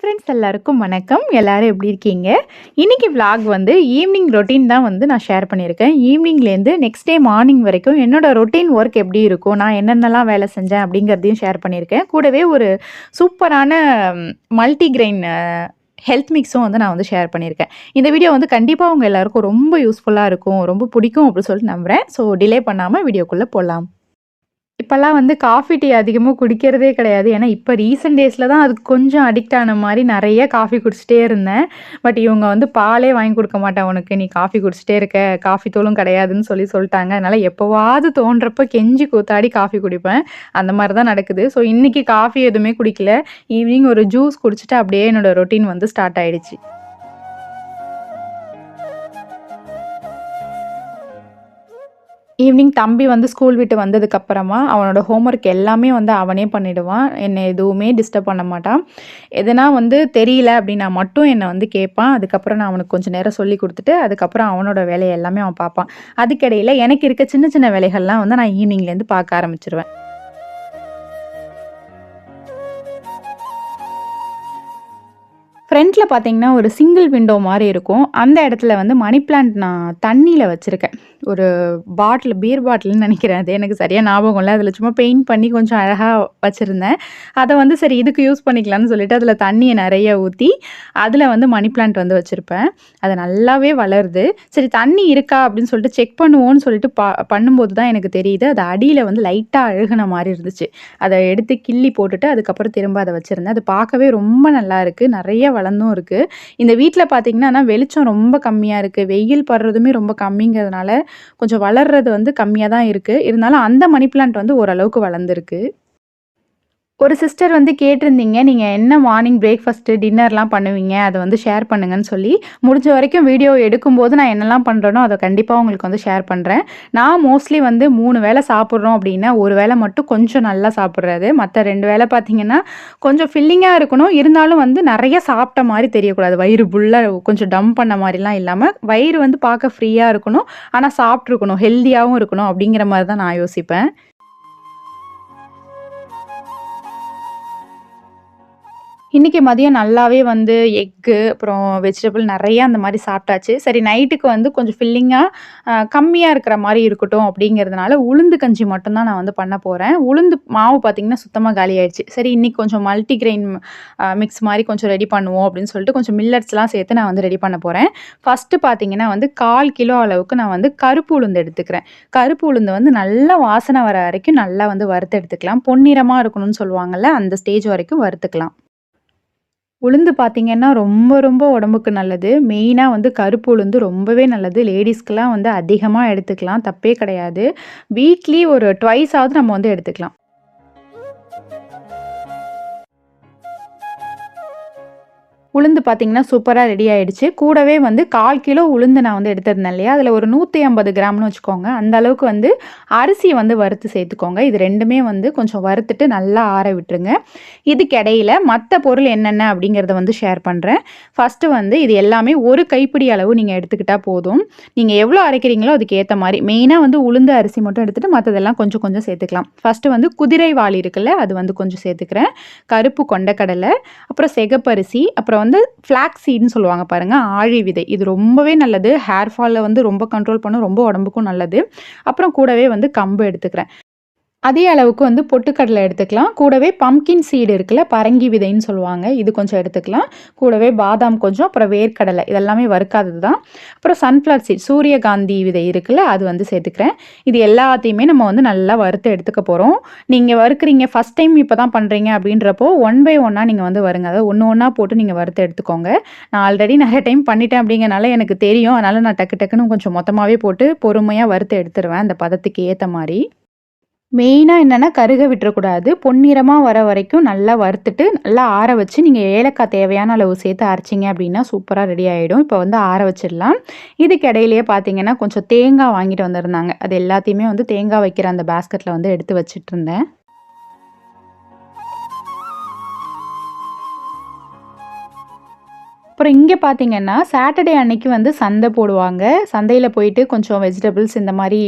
Friends எல்லாருக்கும் வணக்கம். எல்லோரும் எப்படி இருக்கீங்க? இன்னைக்கு vlog வந்து ஈவினிங் ரொட்டீன் தான் வந்து நான் ஷேர் பண்ணியிருக்கேன். ஈவினிங்லேருந்து நெக்ஸ்ட் டே மார்னிங் வரைக்கும் என்னோடய ரொட்டீன் ஒர்க் எப்படி இருக்கும்? நான் என்னென்னலாம் வேலை செஞ்சேன் அப்படிங்கிறதையும் ஷேர் பண்ணியிருக்கேன். கூடவே ஒரு சூப்பரான மல்டிக்ரெயின் ஹெல்த் மிக்ஸும் வந்து நான் வந்து ஷேர் பண்ணியிருக்கேன். இந்த வீடியோ வந்து கண்டிப்பாக உங்கள் எல்லாருக்கும் ரொம்ப யூஸ்ஃபுல்லாக இருக்கும் ரொம்ப பிடிக்கும் அப்படின்னு சொல்லிட்டு நம்புகிறேன் ஸோ டிலே பண்ணாமல் வீடியோக்குள்ளே போகலாம் இப்போல்லாம் வந்து காஃபி டீ அதிகமாக குடிக்கிறதே கிடையாது. ஏன்னா இப்போ ரீசெண்ட் டேஸில் தான் அது கொஞ்சம் அடிக்ட் ஆன மாதிரி நிறைய காஃபி குடிச்சிட்டே இருந்தேன். பட் இவங்க வந்து பாலே வாங்கி கொடுக்க மாட்டேன் உனக்கு நீ காஃபி குடிச்சிட்டே இருக்க. காஃபி தோலும் கிடையாதுன்னு சொல்லி சொல்லிட்டாங்க. அதனால் எப்போவாவது தோன்றப்ப கெஞ்சி கூத்தாடி காஃபி குடிப்பேன். அந்த மாதிரி தான் நடக்குது. ஸோ இன்றைக்கி காஃபி எதுவுமே குடிக்கல. ஈவினிங் ஒரு ஜூஸ் குடிச்சிட்டு அப்படியே என்னோடய ரொட்டீன் வந்து ஸ்டார்ட் ஆகிடுச்சு ஈவினிங் தம்பி வந்து ஸ்கூல் விட்டு வந்ததுக்கப்புறமா அவனோட ஹோம்ஒர்க் எல்லாமே வந்து அவனே பண்ணிடுவான். என்னை எதுவுமே டிஸ்டர்ப் பண்ண மாட்டான். எதனா வந்து தெரியல அப்படின்னா மட்டும் என்னை வந்து கேட்பான். அதுக்கப்புறம் நான் அவனுக்கு கொஞ்சம் நேரம் சொல்லி கொடுத்துட்டு அதுக்கப்புறம் அவனோட வேலையை எல்லாமே அவன் பார்ப்பான். அதுக்கிடையில் எனக்கு இருக்க சின்ன சின்ன வேலைகள்லாம் வந்து நான் ஈவினிங்லேருந்து பார்க்க ஆரம்பிச்சிருவேன். ஃப்ரண்ட்டில் பார்த்தீங்கன்னா ஒரு சிங்கிள் விண்டோ மாதிரி இருக்கும். அந்த இடத்துல வந்து மணி பிளான்ட் நான் தண்ணியில் வச்சுருக்கேன். ஒரு பாட்டில் பீர் பாட்டில்னு நினைக்கிறேன். அது எனக்கு சரியாக ஞாபகம் இல்லை. அதில் சும்மா பெயிண்ட் பண்ணி கொஞ்சம் அழகாக வச்சுருந்தேன். அதை வந்து சரி இதுக்கு யூஸ் பண்ணிக்கலாம்னு சொல்லிட்டு அதில் தண்ணியை நிறைய ஊற்றி அதில் வந்து மணி பிளான்ட் வந்து வச்சுருப்பேன். அது நல்லாவே வளருது. சரி தண்ணி இருக்கா அப்படின்னு சொல்லிட்டு செக் பண்ணுவோன்னு சொல்லிட்டு பா பண்ணும்போது தான் எனக்கு தெரியுது. அது அடியில் வந்து லைட்டாக அழுகுன மாதிரி இருந்துச்சு. அதை எடுத்து கிள்ளி போட்டுட்டு அதுக்கப்புறம் திரும்ப அதை வச்சுருந்தேன். அது பார்க்கவே ரொம்ப நல்லா இருக்குது நிறைய கலந்தும் இருக்குது இந்த வீட்டில் பார்த்தீங்கன்னா வெளிச்சம் ரொம்ப கம்மியாக இருக்குது வெயில் படுறதுமே ரொம்ப கம்மிங்கிறதுனால கொஞ்சம் வளர்றது வந்து கம்மியாக தான் இருக்குது இருந்தாலும் அந்த மணி பிளான்ட் வந்து ஓரளவுக்கு வளர்ந்துருக்கு. ஒரு சிஸ்டர் வந்து கேட்டிருந்தீங்க நீங்கள் என்ன மார்னிங் பிரேக்ஃபாஸ்ட்டு டின்னர்லாம் பண்ணுவீங்க அதை வந்து ஷேர் பண்ணுங்கன்னு சொல்லி. முடிஞ்ச வரைக்கும் வீடியோ எடுக்கும்போது நான் என்னெல்லாம் பண்ணுறேனோ அதை கண்டிப்பாக உங்களுக்கு வந்து ஷேர் பண்ணுறேன் நான் மோஸ்ட்லி வந்து மூணு வேளை சாப்பிட்றோம் அப்படின்னா ஒரு வேளை மட்டும் கொஞ்சம் நல்லா சாப்பிட்றது. மற்ற ரெண்டு வேளை பார்த்தீங்கன்னா கொஞ்சம் ஃபில்லிங்காக இருக்கணும். இருந்தாலும் வந்து நிறைய சாப்பிட்ட மாதிரி தெரியக்கூடாது. வயிறு புல்லாக கொஞ்சம் டம் பண்ண மாதிரிலாம் இல்லாமல் வயிறு வந்து பார்க்க ஃப்ரீயாக இருக்கணும். ஆனால் சாப்பிட்ருக்கணும் ஹெல்த்தியாகவும் இருக்கணும் அப்படிங்கிற மாதிரி தான் நான் யோசிப்பேன். இன்றைக்கி மதியம் நல்லாவே வந்து எக்கு அப்புறம் வெஜிடபிள் நிறையா அந்த மாதிரி சாப்பிட்டாச்சு. சரி நைட்டுக்கு வந்து கொஞ்சம் ஃபில்லிங்காக கம்மியாக இருக்கிற மாதிரி இருக்கட்டும் அப்படிங்கிறதுனால உளுந்து கஞ்சி மட்டும்தான் நான் வந்து பண்ண போகிறேன் உளுந்து மாவு பார்த்திங்கன்னா சுத்தமாக காலி ஆயிடுச்சு. சரி இன்றைக்கி கொஞ்சம் மல்டிக்ரெயின் மிக்ஸ் மாதிரி கொஞ்சம் ரெடி பண்ணுவோம் அப்படின்னு சொல்லிட்டு கொஞ்சம் மில்லட்ஸ்லாம் சேர்த்து நான் வந்து ரெடி பண்ண போகிறேன் ஃபஸ்ட்டு பார்த்திங்கன்னா வந்து கால் கிலோ அளவுக்கு நான் வந்து கருப்பு உளுந்து எடுத்துக்கிறேன். கருப்பு உளுந்து வந்து நல்லா வாசனை வர வரைக்கும் நல்லா வந்து வறுத்து எடுத்துக்கலாம். பொன்னிறமாக இருக்கணும்னு சொல்லுவாங்கள்ல அந்த ஸ்டேஜ் வரைக்கும் வறுத்துக்கலாம். உளுந்து பார்த்திங்கன்னா ரொம்ப ரொம்ப உடம்புக்கு நல்லது. மெயினாக வந்து கருப்பு உளுந்து ரொம்பவே நல்லது. லேடிஸ்க்கெலாம் வந்து அதிகமாக எடுத்துக்கலாம். தப்பே கிடையாது. வீக்லி ஒரு ட்வைஸாவது நம்ம வந்து எடுத்துக்கலாம். உளுந்து பார்த்தீங்கன்னா சூப்பராக ரெடி ஆயிடுச்சு. கூடவே வந்து கால் கிலோ உளுந்து நான் வந்து எடுத்திருந்தேன் இல்லையா? அதில் ஒரு நூற்றி ஐம்பது கிராம்னு வச்சுக்கோங்க. அந்த அளவுக்கு வந்து அரிசியை வந்து வறுத்து சேர்த்துக்கோங்க. இது ரெண்டுமே வந்து கொஞ்சம் வறுத்துட்டு நல்லா ஆற விட்டுருங்க. இதுக்கிடையில் மற்ற பொருள் என்னென்ன அப்படிங்கிறத வந்து ஷேர் பண்ணுறேன் ஃபஸ்ட்டு வந்து இது எல்லாமே ஒரு கைப்பிடி அளவு நீங்கள் எடுத்துக்கிட்டால் போதும். நீங்கள் எவ்வளோ அரைக்கிறீங்களோ அதுக்கு ஏற்ற மாதிரி. மெயினாக வந்து உளுந்து அரிசி மட்டும் எடுத்துகிட்டு மற்றதெல்லாம் கொஞ்சம் கொஞ்சம் சேர்த்துக்கலாம். ஃபஸ்ட்டு வந்து குதிரை வாளி இருக்குல்ல அது வந்து கொஞ்சம் சேர்த்துக்கிறேன். கருப்பு கொண்டக்கடலை அப்புறம் செகப்பரிசி அப்புறம் வந்து ஃப்ளாக் சீட்னு சொல்லுவாங்க பாருங்கள் ஆழி விதை. இது ரொம்பவே நல்லது. ஹேர் ஃபாலில் வந்து ரொம்ப கண்ட்ரோல் பண்ணும் ரொம்ப உடம்புக்கும் நல்லது. அப்புறம் கூடவே வந்து கம்பு எடுத்துக்கிறேன். அதே அளவுக்கு வந்து பொட்டுக்கடலை எடுத்துக்கலாம். கூடவே பம்கின் சீடு இருக்குல்ல பரங்கி விதைன்னு சொல்லுவாங்க இது கொஞ்சம் எடுத்துக்கலாம். கூடவே பாதாம் கொஞ்சம் அப்புறம் வேர்க்கடலை இதெல்லாமே வறுக்காதது தான் அப்புறம் சன்ஃப்ளவர் சீட் சூரியகாந்தி விதை இருக்குல்ல அது வந்து சேர்த்துக்கிறேன். இது எல்லாத்தையுமே நம்ம வந்து நல்லா வறுத்து எடுத்துக்க போகிறோம் நீங்கள் வறுக்குறீங்க ஃபஸ்ட் டைம் இப்போ தான் பண்ணுறீங்க அப்படின்றப்போ ஒன் பை ஒன்னாக நீங்கள் வந்து வருங்க அதாவது ஒன்று ஒன்றா போட்டு நீங்கள் வறுத்து எடுத்துக்கோங்க. நான் ஆல்ரெடி நிறைய டைம் பண்ணிட்டேன் அப்படிங்கிறனால எனக்கு தெரியும். அதனால் நான் டக்கு டக்குன்னு கொஞ்சம் மொத்தமாகவே போட்டு பொறுமையாக வறுத்து எடுத்துருவேன். அந்த பதத்துக்கு ஏற்ற மாதிரி. மெயினாக என்னென்னா கருக விட்டுறக்கூடாது. பொன்னிறமாக வர வரைக்கும் நல்லா வறுத்துட்டு நல்லா ஆற வச்சு நீங்கள் ஏலக்காய் தேவையான அளவு சேர்த்து அரைச்சிங்க அப்படின்னா சூப்பராக ரெடி ஆகிடும் இப்போ வந்து ஆற வச்சிடலாம். இதுக்கு இடையிலேயே பார்த்தீங்கன்னா கொஞ்சம் தேங்காய் வாங்கிட்டு வந்திருந்தாங்க. அது எல்லாத்தையுமே வந்து தேங்காய் வைக்கிற அந்த பேஸ்கெட்டில் வந்து எடுத்து வச்சிட்ருந்தேன் அப்புறம் இங்கே பார்த்தீங்கன்னா சாட்டர்டே அன்னைக்கு வந்து சந்தை போடுவாங்க. சந்தையில் போயிட்டு கொஞ்சம் வெஜிடபிள்ஸ் இந்த மாதிரி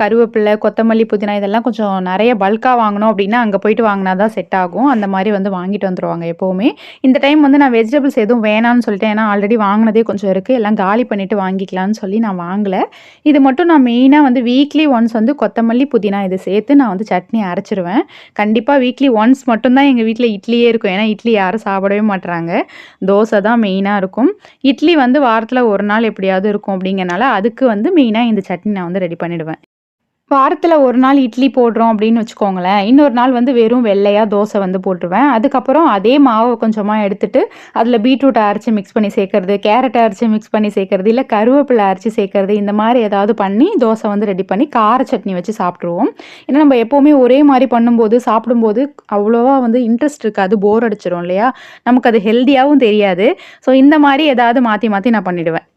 கருவேப்பிலை கொத்தமல்லி புதினா இதெல்லாம் கொஞ்சம் நிறைய பல்காக வாங்கணும் அப்படின்னா அங்கே போயிட்டு வாங்கினா தான் செட் ஆகும். அந்த மாதிரி வந்து வாங்கிட்டு வந்துடுவாங்க எப்போவுமே. இந்த டைம் வந்து நான் வெஜிடபிள்ஸ் எதுவும் வேணாம்னு சொல்லிட்டேன். ஏன்னா ஆல்ரெடி வாங்கினதே கொஞ்சம் இருக்குது எல்லாம் காலி பண்ணிவிட்டு வாங்கிக்கலாம்னு சொல்லி நான் வாங்கலை. இது மட்டும் நான் மெயினாக வந்து வீக்லி ஒன்ஸ் வந்து கொத்தமல்லி புதினா இதை சேர்த்து நான் வந்து சட்னி அரைச்சிருவேன். கண்டிப்பாக வீக்லி ஒன்ஸ் மட்டும்தான் எங்கள் வீட்டில் இட்லியே இருக்கும். ஏன்னா இட்லி யாரும் சாப்பிடவே மாட்டுறாங்க தோசை தான் மெயின் மெயினாக இருக்கும். இட்லி வந்து வாரத்தில் ஒரு நாள் எப்படியாவது இருக்கும் அப்படிங்கறனால அதுக்கு வந்து மெயினாக இந்த சட்னி நான் வந்து ரெடி பண்ணிடுவேன். வாரத்தில் ஒரு நாள் இட்லி போடுறோம் அப்படின்னு வச்சுக்கோங்களேன். இன்னொரு நாள் வந்து வெறும் வெள்ளையாக தோசை வந்து போட்டுருவேன். அதுக்கப்புறம் அதே மாவை கொஞ்சமாக எடுத்துட்டு அதில் பீட்ரூட்டை அரைச்சி மிக்ஸ் பண்ணி சேர்க்கறது கேரட்டை அரைச்சி மிக்ஸ் பண்ணி சேர்க்கறது இல்லை கருவேப்பிலை அரைச்சி சேர்க்கறது இந்த மாதிரி ஏதாவது பண்ணி தோசை வந்து ரெடி பண்ணி கார சட்னி வச்சு சாப்பிட்ருவோம் ஏன்னா நம்ம எப்போவுமே ஒரே மாதிரி பண்ணும்போது சாப்பிடும்போது அவ்வளோவா வந்து இன்ட்ரெஸ்ட் இருக்காது போர் அடிச்சிடும் இல்லையா? நமக்கு அது ஹெல்த்தியாகவும் தெரியாது. ஸோ இந்த மாதிரி ஏதாவது மாற்றி மாற்றி நான் பண்ணிவிடுவேன்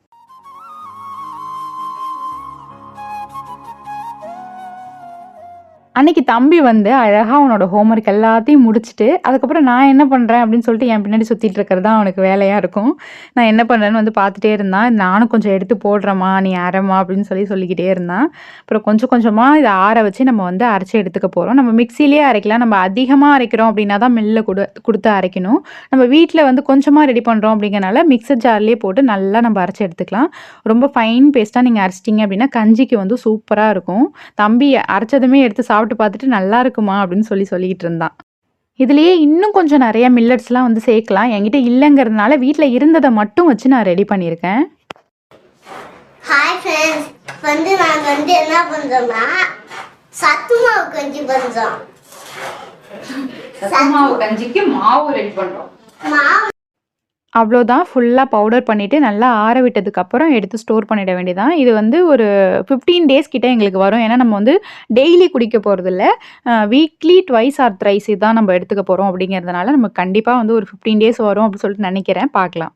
அன்னைக்கு தம்பி வந்து அழகாக அவனோட ஹோம்ஒர்க் எல்லாத்தையும் முடிச்சுட்டு அதுக்கப்புறம் நான் என்ன பண்ணுறேன் அப்படின்னு சொல்லிட்டு என் பின்னாடி சுற்றிட்டு இருக்கிறது தான் அவனுக்கு வேலையாக இருக்கும். நான் என்ன பண்ணுறேன்னு வந்து பார்த்துட்டே இருந்தான். நானும் கொஞ்சம் எடுத்து போடுறேம்மா நீ அரைம்மா அப்படின்னு சொல்லி சொல்லிக்கிட்டே இருந்தான். அப்புறம் கொஞ்சம் கொஞ்சமாக இதை ஆற வச்சு நம்ம வந்து அரைச்சி எடுத்துக்க போகிறோம் நம்ம மிக்சிலேயே அரைக்கலாம். நம்ம அதிகமாக அரைக்கிறோம் அப்படின்னா தான் மில்லில் கொடு கொடுத்து அரைக்கணும். நம்ம வீட்டில் வந்து கொஞ்சமாக ரெடி பண்ணுறோம் அப்படிங்கிறனால மிக்சர் ஜார்லேயே போட்டு நல்லா நம்ம அரைச்சி எடுத்துக்கலாம். ரொம்ப ஃபைன் பேஸ்ட்டாக நீங்கள் அரைச்சிட்டிங்க அப்படின்னா கஞ்சிக்கு வந்து சூப்பராக இருக்கும். தம்பி அரைச்சதுமே எடுத்து சாப்பிட்டு சாப்பிட்டு பார்த்துட்டு நல்லா இருக்குமா அப்படின்னு சொல்லி சொல்லிக்கிட்டு இருந்தான். இதுலேயே இன்னும் கொஞ்சம் நிறைய மில்லட்ஸ்லாம் வந்து சேர்க்கலாம். என்கிட்ட இல்லைங்கிறதுனால வீட்டில் இருந்ததை மட்டும் வச்சு நான் ரெடி பண்ணியிருக்கேன். ஹாய் ஃப்ரெண்ட்ஸ் வந்து நாங்கள் வந்து என்ன பண்ணுறோம்னா சத்து மாவு கஞ்சி பண்ணுறோம் மாவு கஞ்சிக்கு மாவு ரெடி பண்ணுறோம் மாவு அவ்வளோதான். ஃபுல்லாக பவுடர் பண்ணிவிட்டு நல்லா ஆற விட்டதுக்கப்புறம் எடுத்து ஸ்டோர் பண்ணிட வேண்டியதான் இது வந்து ஒரு ஃபிஃப்டீன் டேஸ் கிட்டே எங்களுக்கு வரும். ஏன்னா நம்ம வந்து டெய்லி குடிக்க போகிறது இல்லை வீக்லி ட்வைஸ் ஆர் த்ரைஸ் இதுதான் நம்ம எடுத்துக்க போகிறோம் அப்படிங்கிறதுனால நமக்கு கண்டிப்பாக வந்து ஒரு ஃபிஃப்டீன் டேஸ் வரும் அப்படின்னு சொல்லிட்டு நினைக்கிறேன். பார்க்கலாம்.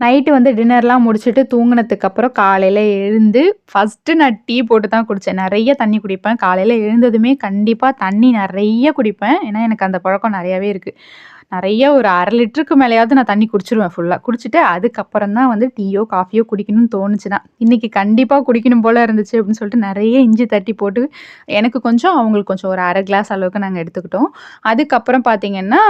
நைட்டு வந்து டின்னர்லாம் முடிச்சுட்டு தூங்கினதுக்கப்புறம் காலையில் எழுந்து ஃபஸ்ட்டு நான் டீ போட்டு தான் குடித்தேன் நிறைய தண்ணி குடிப்பேன். காலையில் எழுந்ததுமே கண்டிப்பாக தண்ணி நிறைய குடிப்பேன். ஏன்னா எனக்கு அந்த பழக்கம் நிறையாவே இருக்குது நிறைய ஒரு அரை லிட்டருக்கு மேலேயாவது நான் தண்ணி குடிச்சிருவேன் ஃபுல்லாக குடிச்சிட்டு அதுக்கப்புறம் தான் வந்து டீயோ காஃபியோ குடிக்கணும்னு தோணுச்சுன்னா. இன்றைக்கி கண்டிப்பாக குடிக்கணும் போல் இருந்துச்சு அப்படின்னு சொல்லிட்டு நிறைய இஞ்சி தட்டி போட்டு எனக்கு கொஞ்சம் அவங்களுக்கு கொஞ்சம் ஒரு அரை கிளாஸ் அளவுக்கு நாங்கள் எடுத்துக்கிட்டோம். அதுக்கப்புறம் பார்த்திங்கன்னா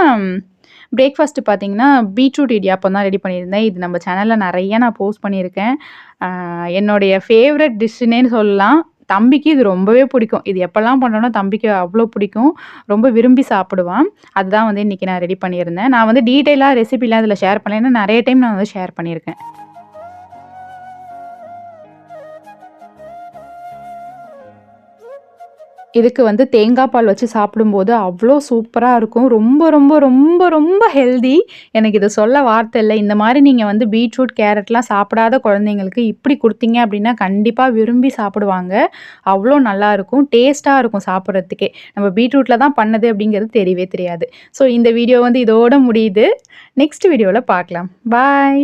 பிரேக்ஃபாஸ்ட்டு பார்த்தீங்கன்னா பீட்ரூட் இடியாப்பம் தான் ரெடி பண்ணியிருந்தேன். இது நம்ம சேனலில் நிறைய நான் போஸ்ட் பண்ணியிருக்கேன். என்னுடைய ஃபேவரட் டிஷ்ஷுன்னே சொல்லலாம். தம்பிக்கு இது ரொம்பவே பிடிக்கும். இது எப்போல்லாம் பண்ணோன்னா தம்பிக்கு அவ்வளோ பிடிக்கும். ரொம்ப விரும்பி சாப்பிடுவான். அதுதான் வந்து இன்றைக்கி நான் ரெடி பண்ணியிருந்தேன். நான் வந்து டீட்டெயிலாக ரெசிபிலாம் இதில் ஷேர் பண்ணலைன்னா நிறைய டைம் நான் வந்து ஷேர் பண்ணியிருக்கேன். இதுக்கு வந்து தேங்காய் பால் வச்சு சாப்பிடும்போது அவ்வளோ சூப்பராக இருக்கும். ரொம்ப ரொம்ப ரொம்ப ரொம்ப ஹெல்தி எனக்கு இதை சொல்ல வார்த்தை இல்லை. இந்த மாதிரி நீங்கள் வந்து பீட்ரூட் கேரட்லாம் சாப்பிடாத குழந்தைங்களுக்கு இப்படி கொடுத்தீங்க அப்படின்னா கண்டிப்பாக விரும்பி சாப்பிடுவாங்க. அவ்வளோ நல்லாயிருக்கும் டேஸ்ட்டாக இருக்கும் சாப்பிட்றதுக்கே. நம்ம பீட்ரூட்டில் தான் பண்ணது அப்படிங்கிறது தெரியவே தெரியாது. ஸோ இந்த வீடியோ வந்து இதோட முடியுது. நெக்ஸ்ட் வீடியோவில் பார்க்கலாம். பாய்